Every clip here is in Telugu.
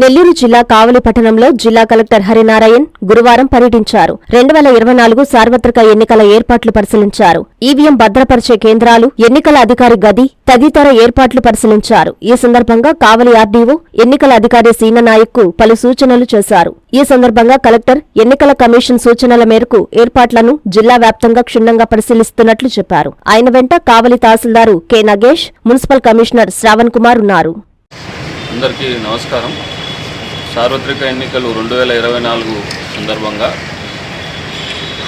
నెల్లూరు జిల్లా కావలి పట్టణంలో జిల్లా కలెక్టర్ హరినారాయణ్ గురువారం పర్యటించారు. రెండు వేల ఇరవై నాలుగు సార్వత్రిక ఎన్నికల ఏర్పాట్లు పరిశీలించారు. ఈవీఎం భద్రపరిచే కేంద్రాలు ఎన్నికల అధికారి గది తదితర ఏర్పాట్లు పరిశీలించారు. ఈ సందర్భంగా కావలి ఆర్డీఓ ఎన్నికల అధికారి సీననాయక్కు పలు సూచనలు చేశారు. ఈ సందర్భంగా కలెక్టర్ ఎన్నికల కమిషన్ సూచనల మేరకు ఏర్పాట్లను జిల్లా వ్యాప్తంగా క్షుణ్ణంగా పరిశీలిస్తున్నట్లు చెప్పారు. ఆయన వెంట Kavali tahsildar K Nagesh municipal commissioner Shravan Kumar ఉన్నారు. అందరికీ నమస్కారం. సార్వత్రిక ఎన్నికలు రెండు వేల ఇరవై నాలుగు సందర్భంగా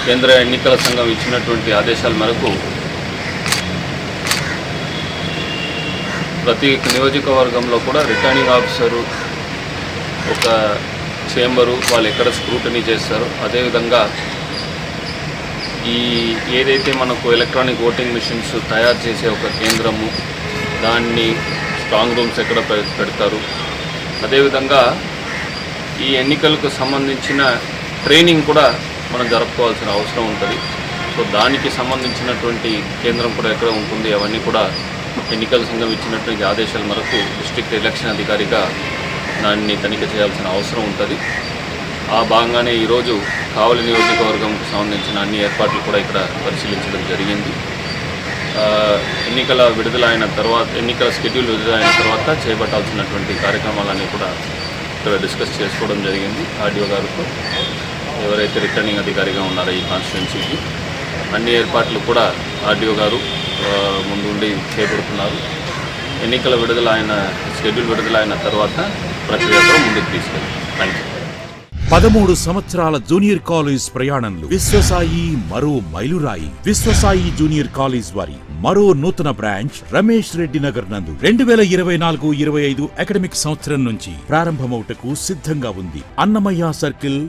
కేంద్ర ఎన్నికల సంఘం ఇచ్చినటువంటి ఆదేశాల మేరకు ప్రతి నియోజకవర్గంలో కూడా రిటర్నింగ్ ఆఫీసరు ఒక చేంబరు వాళ్ళు ఎక్కడ స్క్రూటనీ చేస్తారో అదేవిధంగా ఈ ఏదైతే మనకు ఎలక్ట్రానిక్ ఓటింగ్ మిషన్స్ తయారు చేసే ఒక కేంద్రము దాన్ని స్ట్రాంగ్ రూమ్స్ ఎక్కడ పెడతారు. అదేవిధంగా ఈ ఎన్నికలకు సంబంధించిన ట్రైనింగ్ కూడా మనం జరుపుకోవాల్సిన అవసరం ఉంటుంది. సో దానికి సంబంధించినటువంటి కేంద్రం కూడా ఎక్కడ ఉంటుంది అవన్నీ కూడా ఎన్నికల సంఘం ఇచ్చినటువంటి ఆదేశాల మేరకు డిస్ట్రిక్ట్ ఎలక్షన్ అధికారిగా దాన్ని తనిఖీ చేయాల్సిన అవసరం ఉంటుంది. ఆ భాగంగానే ఈరోజు కావలి నియోజకవర్గంకు సంబంధించిన అన్ని ఏర్పాట్లు కూడా ఇక్కడ పరిశీలించడం జరిగింది. ఎన్నికల విడుదల అయిన తర్వాత ఎన్నికల షెడ్యూల్ విడుదల అయిన తర్వాత చేపట్టాల్సినటువంటి కార్యక్రమాలన్నీ కూడా ఇక్కడ డిస్కస్ చేసుకోవడం జరిగింది. ఆర్డీఓ గారితో ఎవరైతే రిటర్నింగ్ అధికారిగా ఉన్నారో ఈ కాన్స్టిట్యున్సీకి అన్ని ఏర్పాట్లు కూడా ఆర్డీఓ గారు ముందుండి చేపడుతున్నారు. ఎన్నికల విడుదల అయిన షెడ్యూల్ విడుదల అయిన తర్వాత ప్రక్రియ కూడా ముందుకు తీసుకెళ్ళి థ్యాంక్ యూ పదమూడు సంవత్సరాల జూనియర్ కాలేజ్ ప్రయాణంలో విశ్వసాయి మరో మైలురాయి. విశ్వసాయి జూనియర్ కాలేజ్ వారి మరో నూతన బ్రాంచ్ రమేష్ రెడ్డి నగర్ నందు. రెండు వేల ఇరవై నాలుగు ఇరవై ఐదు అకాడమిక్ సంవత్సరం నుంచి ప్రారంభమవుటకు సిద్ధంగా ఉంది. అన్నమయ్య సర్కిల్